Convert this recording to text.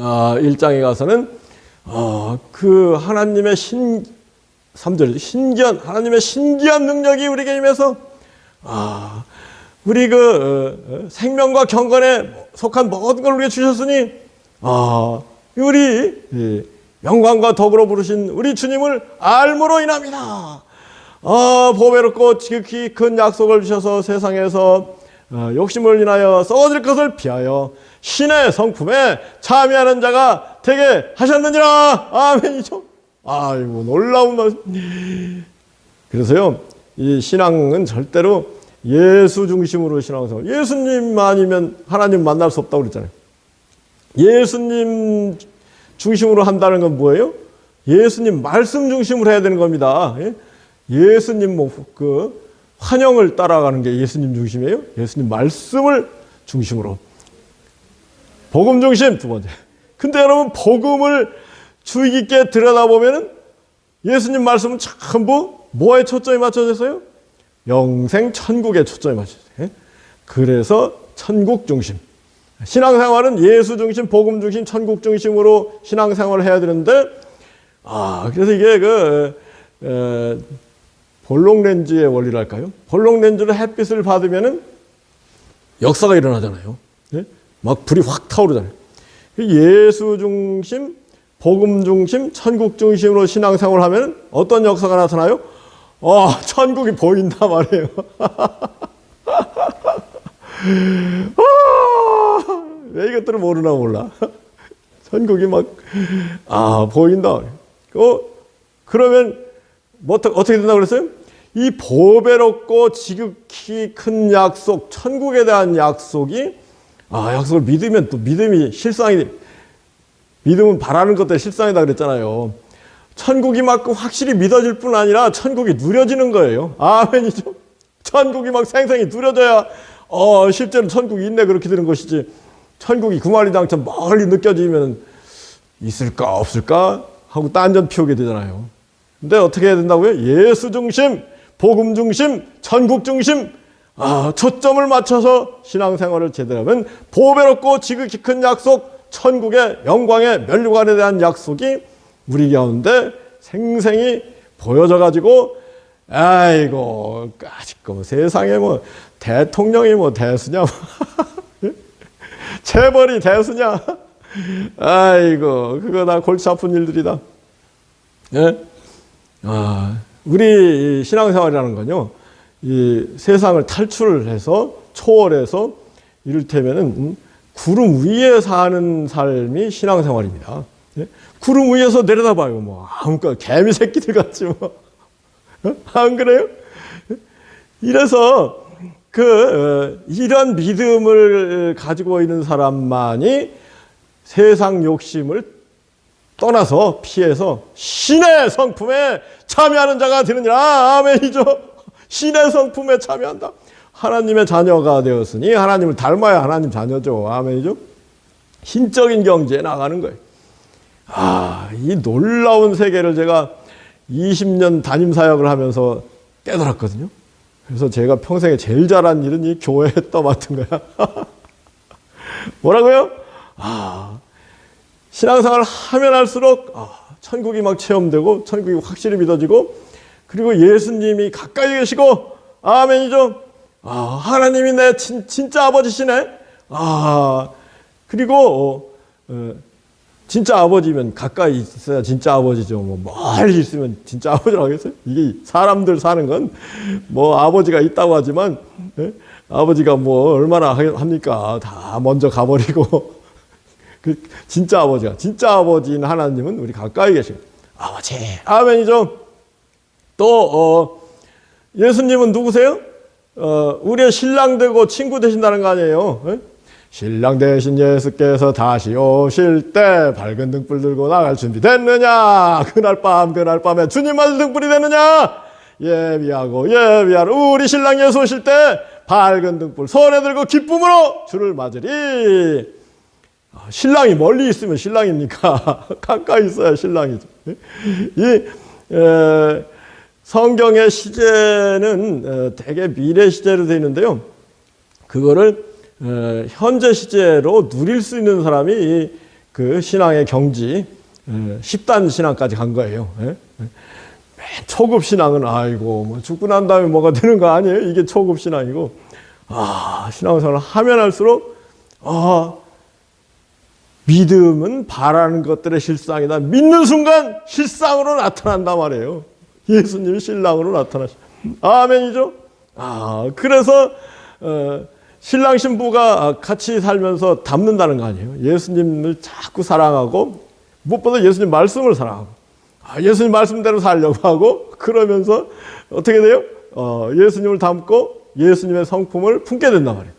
아, 1장에 가서는 어, 그 하나님의 신 3절 신기한 하나님의 신기한 능력이 우리에게 임해서 아, 우리 그 어, 어, 생명과 경건에 속한 모든 걸 우리에게 주셨으니 아, 우리 이 영광과 덕으로 부르신 우리 주님을 알므로 인합니다. 아, 보배롭고 지극히 큰 약속을 주셔서 세상에서 어, 욕심을 인하여 썩어질 것을 피하여 신의 성품에 참여하는 자가 되게 하셨느니라. 아멘이죠. 아이고 놀라운 말씀. 그래서요, 이 신앙은 절대로 예수 중심으로 신앙생활. 예수님 아니면 하나님 만날 수 없다고 그랬잖아요. 예수님 중심으로 한다는 건 뭐예요? 예수님 말씀 중심으로 해야 되는 겁니다. 예? 예수님 뭐그 환영을 따라가는 게 예수님 중심이에요. 예수님 말씀을 중심으로. 복음 중심 두 번째. 근데 여러분 복음을 주의 깊게 들여다보면은 예수님 말씀은 전부 뭐에 초점이 맞춰져 있어요? 영생 천국에 초점이 맞춰져 있어요. 그래서 천국 중심. 신앙생활은 예수 중심, 복음 중심, 천국 중심으로 신앙생활을 해야 되는데 아 그래서 이게 그 에, 볼록 렌즈의 원리랄까요? 볼록 렌즈로 햇빛을 받으면은 역사가 일어나잖아요. 예? 막 불이 확 타오르잖아요. 예수 중심, 복음 중심, 천국 중심으로 신앙생활을 하면 어떤 역사가 나타나요? 아, 천국이 보인다 말이에요. 아, 왜 이것들을 모르나 몰라. 천국이 막, 아, 보인다. 어, 그러면, 뭐, 어떻게 된다고 그랬어요? 이 보배롭고 지극히 큰 약속, 천국에 대한 약속이, 아, 약속을 믿으면 또 믿음이 실상이, 믿음은 바라는 것들 실상이다 그랬잖아요. 천국이 막 확실히 믿어질 뿐 아니라 천국이 누려지는 거예요. 아멘이죠. 천국이 막 생생히 누려져야 어 실제로 천국이 있네 그렇게 되는 것이지. 천국이 구마리당처럼 멀리 느껴지면 있을까 없을까 하고 딴전 피우게 되잖아요. 근데 어떻게 해야 된다고요? 예수 중심, 복음 중심, 천국 중심, 아, 초점을 맞춰서 신앙생활을 제대로 하면 보배롭고 지극히 큰 약속, 천국의 영광의 멸류관에 대한 약속이 우리 가운데 생생히 보여져 가지고 아이고 아직 뭐 세상에 뭐 대통령이 뭐 대수냐 뭐. 재벌이 대수냐. 아이고 그거 다 골치 아픈 일들이다. 예? 아, 우리 신앙생활이라는 건요 이 세상을 탈출해서 초월해서 이를테면은 음, 구름 위에 사는 삶이 신앙생활입니다. 예? 구름 위에서 내려다봐요. 뭐 아무까 개미 새끼들 같지 뭐. 어? 안 그래요? 이래서 그 어, 이런 믿음을 가지고 있는 사람만이 세상 욕심을 떠나서 피해서 신의 성품에 참여하는 자가 되느니라. 아멘이죠. 신의 성품에 참여한다. 하나님의 자녀가 되었으니 하나님을 닮아야 하나님 자녀죠. 아멘이죠. 신적인 경지에 나가는 거예요. 아, 이 놀라운 세계를 제가 20년 담임 사역을 하면서 깨달았거든요. 그래서 제가 평생에 제일 잘한 일은 이 교회에 떠맡은 거야. 뭐라고요? 아, 신앙생활을 하면 할수록 아, 천국이 막 체험되고 천국이 확실히 믿어지고 그리고 예수님이 가까이 계시고 아멘이죠. 아, 하나님이 내 진, 진짜 아버지시네. 아, 그리고 어, 어, 진짜 아버지면 가까이 있어야 진짜 아버지죠. 뭐 멀리 있으면 진짜 아버지라고 하겠어요? 이게 사람들 사는 건 뭐 아버지가 있다고 하지만 예? 아버지가 뭐 얼마나 합니까? 다 먼저 가버리고 그 진짜 아버지가 진짜 아버지인 하나님은 우리 가까이 계십니다. 아버지 아멘이죠. 또 어, 예수님은 누구세요? 어, 우리의 신랑 되고 친구 되신다는 거 아니에요? 에? 신랑 대신 예수께서 다시 오실 때 밝은 등불 들고 나갈 준비 됐느냐? 그날 밤, 그날 밤에 주님 맞을 등불이 됐느냐? 예비하고 예비하러 우리 신랑 예수 오실 때 밝은 등불 손에 들고 기쁨으로 주를 맞으리. 아, 신랑이 멀리 있으면 신랑입니까? 가까이 있어야 신랑이죠. 이 에, 성경의 시제는 어, 대개 미래 시제로 되어 있는데요. 그거를 어, 현재 시제로 누릴 수 있는 사람이 그 신앙의 경지, 에, 10단 신앙까지 간 거예요. 예? 맨 초급 신앙은 아이고 뭐 죽고 난 다음에 뭐가 되는 거 아니에요? 이게 초급 신앙이고 아 신앙생활을 하면 할수록 아 믿음은 바라는 것들의 실상이다. 믿는 순간 실상으로 나타난단 말이에요. 예수님이 신랑으로 나타나시. 아멘이죠? 아 그래서 어, 신랑 신부가 같이 살면서 닮는다는 거 아니에요? 예수님을 자꾸 사랑하고 무엇보다 예수님 말씀을 사랑하고 아, 예수님 말씀대로 살려고 하고 그러면서 어떻게 돼요? 어, 예수님을 닮고 예수님의 성품을 품게 된단 말이에요.